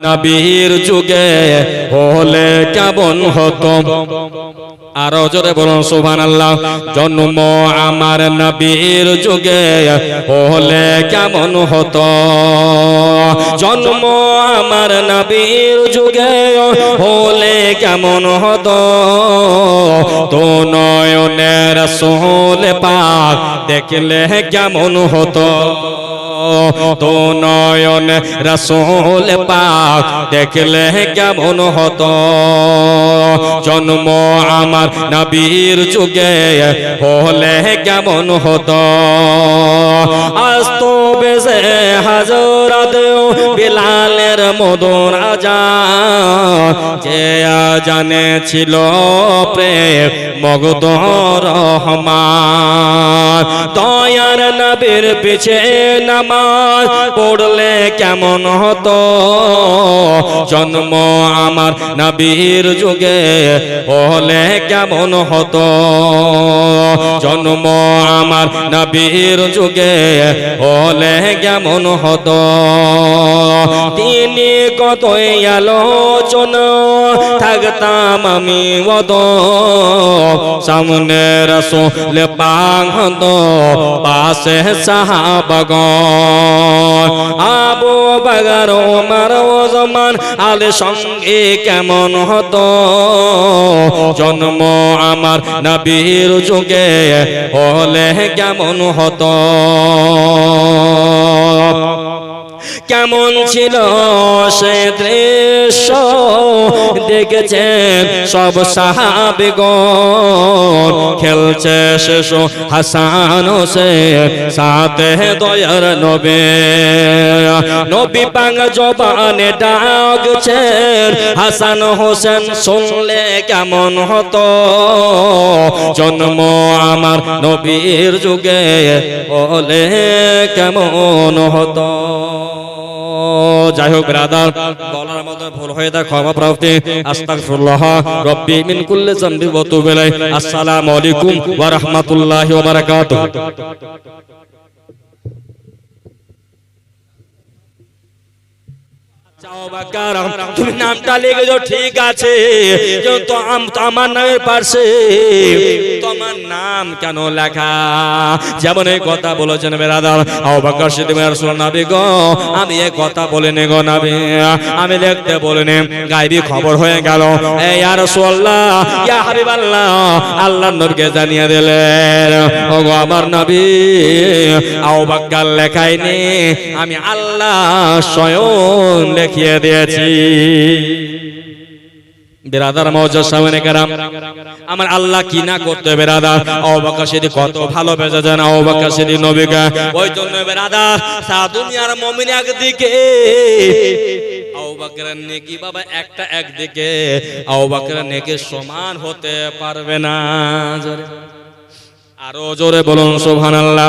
নবীর যুগে হলে কেমন হতো? আরও জোরে বলুন সুবহান আল্লাহ জন্ম আমার নবীর যুগে হলে কেমন হতো? জন্ম আমার নবীর যুগে হলে কেমন হতো? তো নয়নের সোল পাক দেখলে কেমন হতো? তো নয়ন রসোল পাক দেখলে কেমন হতো? জন্ম আমার নবীর যুগে হলে কেমন হতো? আজ তো বেজে হাজরাত বিলালের মদন আজান যে জানে ছিল প্রেম মগদ রহমান। দয়ার নবীর পিছে নামাজ পড়লে কেমন হতো? জন্ম আমার নবীর যুগে হলে কেমন হতো? জন্ম আমার নবীর যুগে হলে কেমন হতো? তিনি কতই আলোচনা থাকতাম আমি মত সামনে রসুল পাঙ্গত পাশে সাহাবাগ আবু বাগার ওমর ওসমান আলে সঙ্গে কেমন হতো? জন্ম আমার নবীর যুগে হলে কেমন হতো? কেমন ছিল সে দৃশ্য? দেখেছেন সব সাহাবিগণ। খেলছে শেষ হাসান সে সাথে দয়ার নবে। নবী পাং জবানে ডাকছেন হাসান হোসেন শুনলে কেমন হতো? জন্ম আমার নবীর যুগে হলে কেমন হতো? যাই হোক ব্রাদার, বলার মতো ভুল হয়ে থাকে, ক্ষমা প্রাপ্তি। আস্তাগফিরুল্লাহ, রব্বি মিন কুল্লি জামবি ওয়া তুবিলাই আসসালামু আলাইকুম ওয়া রাহমাতুল্লাহি ওয়া বারাকাতুহু চাও বাকার তুমি নামটা লিখেছো ঠিক আছে। আমার নামের পাশে তোমার নাম কেন লেখা? যেমন এই কথা বলেছেন আমি এই কথা বলে নে গো আমি লিখতে বলিনি, গায়বী খবর হয়ে গেল। আল্লাহর নবীকে জানিয়ে দিলেন ও গো আমার নবী আও বাকার লেখাইনি আমি আল্লাহ স্বয়ং দেখিয়ে দিয়েছি। বেরাদার মৌজার সামনে কারাম। আমার আল্লাহ কি না করতে বেরাদার অবাকা সেদি কত ভালো বেজা জানা অবাকা সেদি নবীকা। ওই জন্য বেরাদার সা দুনিয়ার মমিন একদিকে। আরও জোরে বলুন, সুবহানাল্লাহ।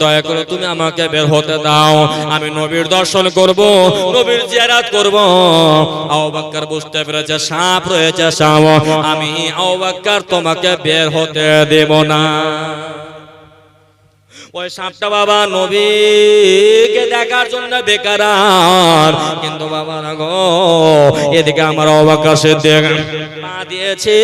দয়া করে তুমি আমাকে বের হতে দাও। আমি নবীর দর্শন করব, নবীর জিয়ারাত করব। আও বুঝতে পেরেছে, সাপ রয়েছে সাপ। আমি আও তোমাকে বের হতে দেব না। ওই সাপটা বাবা নবীকে দেখার জন্য বেকার। কিন্তু বাবা না গো, এদিকে আমার অবাকাশে দেখ দিয়েছে।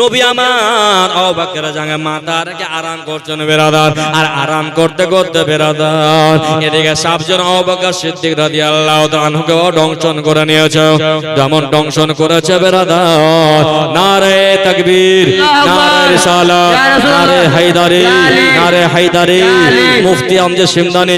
নবী আমার অবাকের জাঙ্গে মাথা রেখে আরাম করছেন বেরাদার আর আরাম করতে করতে বেরাদার এদিকে সাপজন অবাকার সিদ্দিক রাদি আল্লাহ তানহুকে দংশন করে নিয়েছে। যেমন দংশন করেছে বেরাদার নারে তাকবীর নারে রিসালাত নারে হায়দারি নারে হায়দারি। মুফতি আমজে সিমদানি